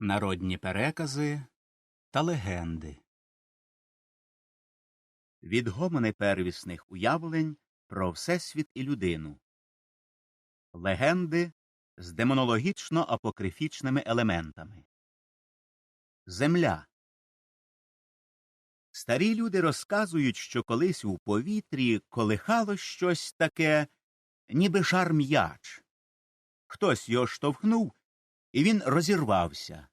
Народні перекази та легенди. Відгомони первісних уявлень про Всесвіт і людину. Легенди з демонологічно апокрифічними елементами. Земля. Старі люди розказують, що колись у повітрі колихало щось таке, ніби шар м'яч. Хтось його штовхнув, і він розірвався.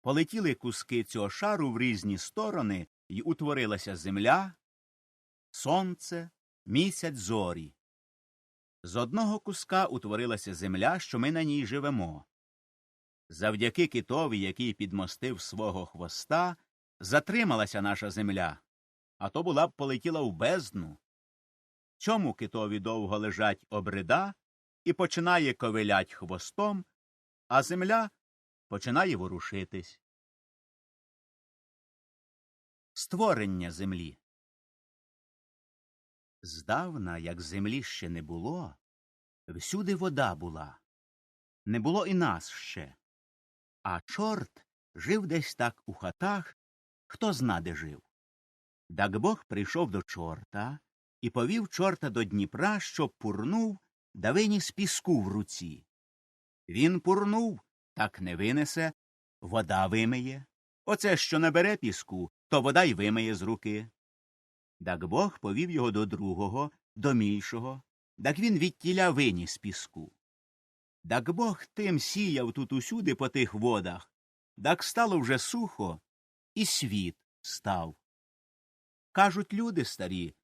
Полетіли куски цього шару в різні сторони, і утворилася земля, сонце, місяць зорі. З одного куска утворилася земля, що ми на ній живемо. Завдяки китові, який підмостив свого хвоста, затрималася наша земля, а то була б полетіла в бездну. Чому китові довго лежать обрида і починає ковилять хвостом, а земля починає ворушитись. Створення землі. Здавна, як землі ще не було, всюди вода була. Не було і нас ще. А чорт жив десь так у хатах, хто зна де жив. Так Бог прийшов до чорта і повів чорта до Дніпра, щоб пурнув да виніс піску в руці. Він пурнув, так не винесе, вода вимиє. Оце, що набере піску, то вода й вимиє з руки. Так Бог повів його до другого, до мійшого, так він відтіля виніс піску. Так Бог тим сіяв тут усюди по тих водах, так стало вже сухо, і світ став. Кажуть люди старі,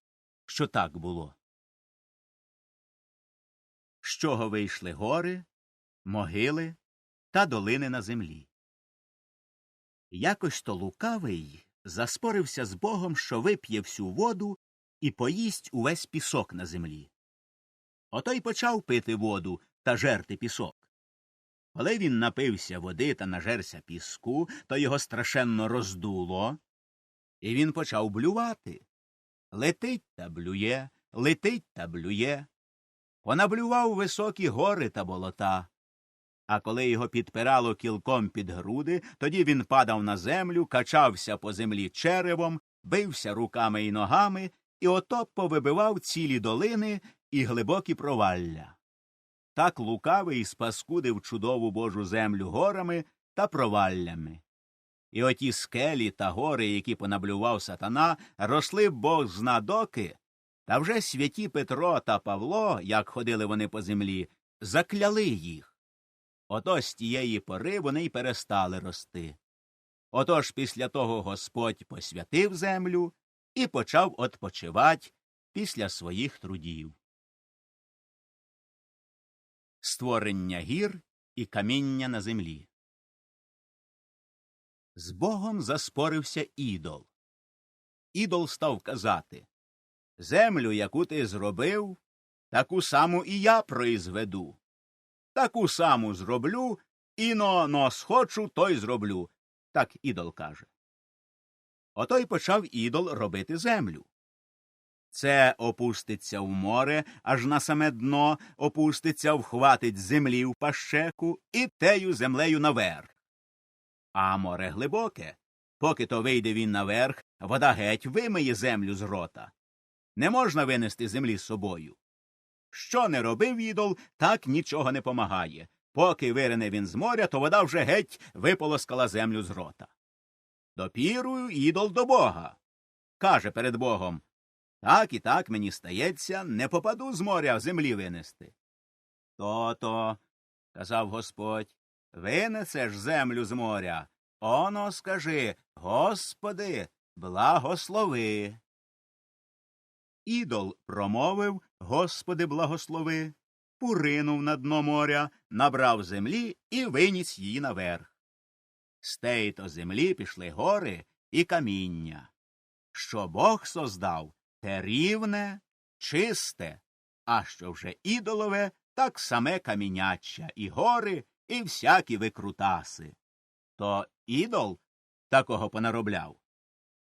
що так було. З чого вийшли гори, могили та долини на землі. Якось то лукавий заспорився з богом, що вип'є всю воду і поїсть увесь пісок на землі. Ото й почав пити воду та жерти пісок. Коли він напився води та нажерся піску, то його страшенно роздуло, і він почав блювати. Летить та блює, летить та блює. Понаблював високі гори та болота. А коли його підпирало кілком під груди, тоді він падав на землю, качався по землі черевом, бився руками і ногами і ото повибивав цілі долини і глибокі провалля. Так лукавий спаскудив чудову божу землю горами та проваллями. І оті скелі та гори, які понаблював сатана, росли бог зна доки, та вже святі Петро та Павло, як ходили вони по землі, закляли їх. Ото з тієї пори вони й перестали рости. Отож після того Господь посвятив землю і почав odpoчивать після своїх трудів. Створення гір і каміння на землі. З Богом заспорився ідол. Ідол став казати Землю, яку ти зробив, таку саму і я произведу таку саму зроблю, іно но схочу, то й зроблю. Так ідол каже. Ото й почав ідол робити землю. Це опуститься в море, аж на саме дно опуститься, вхватить землі в пащеку і тею землею наверх. А море глибоке. Поки то вийде він наверх, вода геть вимиє землю з рота. Не можна винести землі з собою. Що не робив ідол, так нічого не помагає. Поки вирине він з моря, то вода вже геть виполоскала землю з рота. Допірую ідол до бога. Каже перед богом Так і так мені стається, не попаду з моря землі винести. То то, казав господь, винесеш землю з моря. Оно скажи Господи, благослови. Ідол промовив Господи, благослови, пуринув на дно моря, набрав землі і виніс її наверх. З теї то землі пішли гори і каміння. Що Бог создав те рівне, чисте, а що вже ідолове, так саме каміняча, і гори, і всякі викрутаси. То ідол такого понаробляв.